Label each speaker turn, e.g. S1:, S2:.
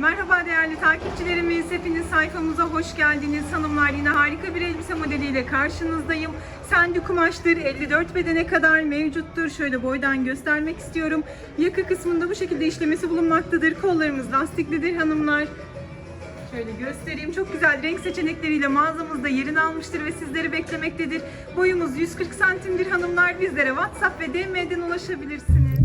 S1: Merhaba değerli takipçilerimiz. Hepiniz sayfamıza hoş geldiniz. Hanımlar yine harika bir elbise modeliyle karşınızdayım. Sendi kumaştır. 54 bedene kadar mevcuttur. Şöyle boydan göstermek istiyorum. Yaka kısmında bu şekilde işlemesi bulunmaktadır. Kollarımız lastiklidir hanımlar. Şöyle göstereyim. Çok güzel renk seçenekleriyle mağazamızda yerini almıştır ve sizleri beklemektedir. Boyumuz 140 santimdir hanımlar. Bizlere WhatsApp ve DM'den ulaşabilirsiniz.